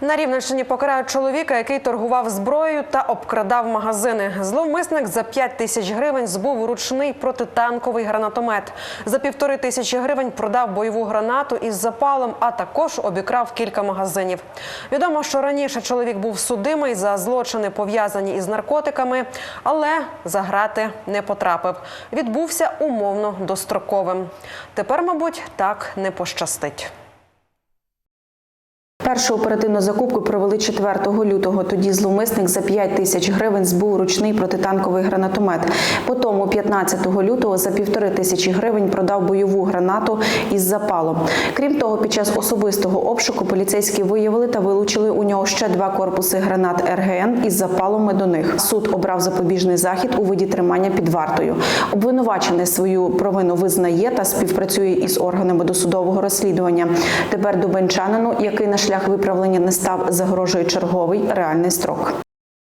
На Рівненщині покарають чоловіка, який торгував зброєю та обкрадав магазини. Зловмисник за 5 тисяч гривень збув ручний протитанковий гранатомет. За півтори тисячі гривень продав бойову гранату із запалом, а також обікрав кілька магазинів. Відомо, що раніше чоловік був судимий за злочини пов'язані із наркотиками, але за грати не потрапив. Відбувся умовно достроковим. Тепер, мабуть, так не пощастить. Першу оперативну закупку провели 4 лютого. Тоді зловмисник за 5 тисяч гривень збув ручний протитанковий гранатомет. Потім 15 лютого за півтори тисячі гривень продав бойову гранату із запалом. Крім того, під час особистого обшуку поліцейські виявили та вилучили у нього ще два корпуси гранат РГН із запалом до них. Суд обрав запобіжний захід у виді тримання під вартою. Обвинувачений свою провину визнає та співпрацює із органами досудового розслідування. Тепер дубенчанину, який на шлях виправлення не став, загрожує черговий реальний строк.